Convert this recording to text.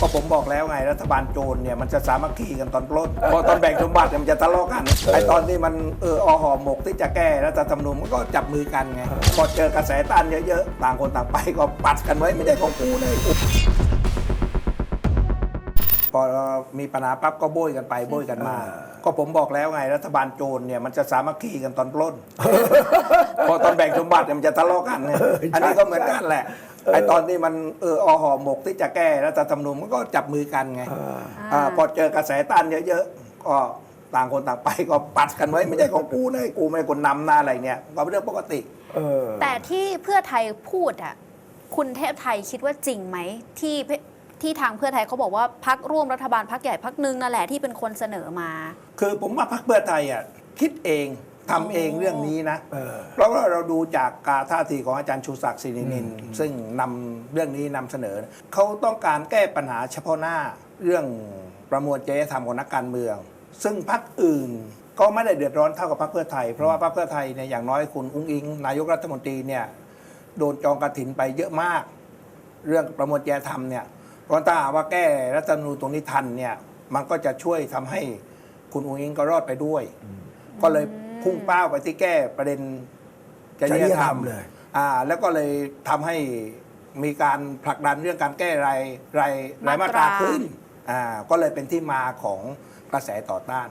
ก็ผมบอกแล้วไงรัฐบาลโจรเนี่ยมันจะสามัคคีกันตอนปล้นพอตอนแบ่งสมบัติเนี่ยมันจะทะเลาะกันไอ้ตอนที่มันเอออห่อหมกที่จะแก้รัฐธรรมนูญมันก็จับมือกันไงพอเจอกระแสต้านเยอะๆต่างคนต่างไปก็ปัดกันไว้ไม่ได้ของกูเลยพอมีปัญหาปั๊บก็โบยกันไปโบยกันมา ก็ผมบอกแล้วไงรัฐบาลโจรเนี่ยมันจะสามัคคีกันตอนปล้น พอตอนแบ่งสมบัติเนี่ยมันจะทะเลาะกันไงอันนี้ก็เหมือนกันแหละไอ้ตอนที่มันเอออห่อหมกที่จะแก้รัฐธรรมนูญมันก็จับมือกันไงาพอเจอกระแสต้านเยอะๆก็ต่างคนต่างไปก็ปัดกันไว้ไม่ใช่ของกูเลยกูไม่ใช่คนนำหน้าอะไรเนี่ยก็เป็นเรื่องปกติเออแต่ที่เพื่อไทยพูดอะคุณเทพไทยคิดว่าจริงไหมที่เพ ที่ทางเพื่อไทยเขาบอกว่าพักร่วมรัฐบาลพักใหญ่พักหนึ่งนั่นแหละที่เป็นคนเสนอมา คือผมว่าพรรคเพื่อไทยอะคิดเองทำเองเรื่องนี้นะเออเพราะว่าเราดูจากการท่าทีของอาจารย์ชูศักดิ์ศิรินินทร์ซึ่งนำเรื่องนี้นำเสนอ เขาต้องการแก้ปัญหาเฉพาะหน้าเรื่องประมวลจริยธรรมของนักการเมือง ซึ่งพรรคอื่นก็ไม่ได้เดือดร้อนเท่ากับพรรคเพื่อไทย เพราะว่าพรรคเพื่อไทยเนี่ยอย่างน้อยคุณอุ้งอิง นายกรัฐมนตรีเนี่ยโดนจองกระถินไปเยอะมาก เรื่องประมวลจริยธรรมเนี่ย เพราะถ้าหากว่าแก้รัฐธรรมนูญตรงนี้ทันเนี่ยมันก็จะช่วยทำให้คุณอุ้งอิงก็รอดไปด้วย ก็เลยพุ่งเป้าไปที่แก้ประเด็นจริยธรรมจริยธรรมเลย อ่า แล้วก็เลยทำให้มีการผลักดันเรื่องการแก้รายรายรายมาตรามาตราขึ้นอ่าก็เลยเป็นที่มาของกระแสต่อต้าน